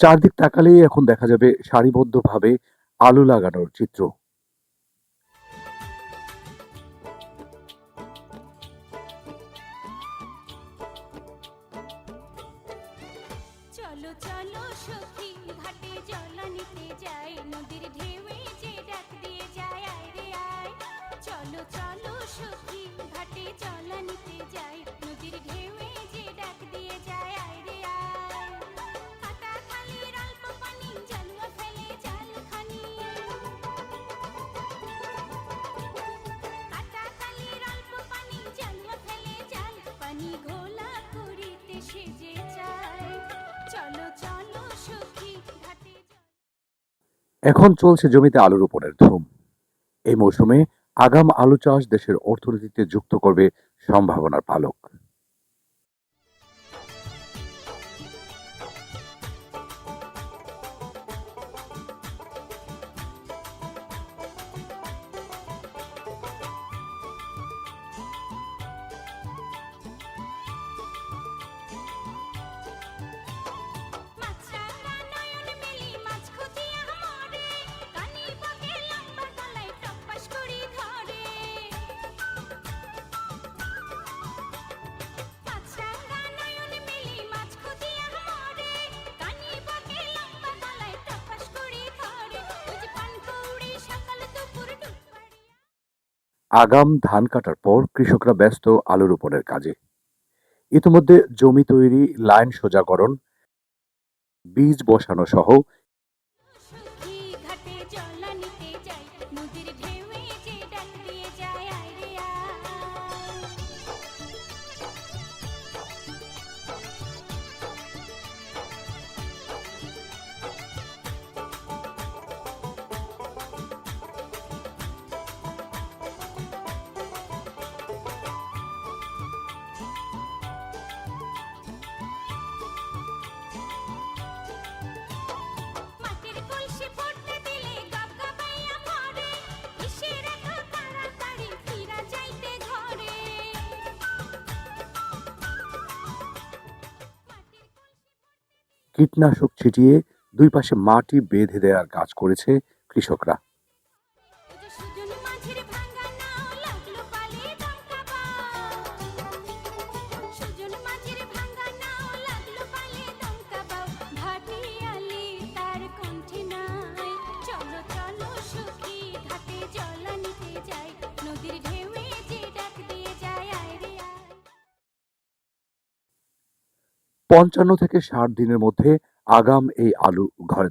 চারদিক তাকালেই এখন দেখা যাবে সারিবদ্ধভাবে আলু লাগানোর চিত্র। চলো চলো, সখী, ঘাটে জল নিতে যাই। নদীর ঢেউয়ে যে ডাক দিয়ে এখন চলছে জমিতে আলু রোপণের ধুম। এই মৌসুমে আগাম আলু চাষ দেশের অর্থনীতিতে যুক্ত করবে সম্ভাবনার পালক। আগাম ধান কাটার পর কৃষকরা ব্যস্ত আলু রোপণের কাজে। ইতিমধ্যে জমি তৈরি, লাইন সোজাকরণ বীজ বসানো সহ কীটনাশক ছিটিয়ে দুই পাশে মাটি বেঁধে দেওয়ার কাজ করেছে কৃষকরা। পঞ্চান্ন থেকে ষাট দিনের মধ্যে আগাম এই আলু ঘরে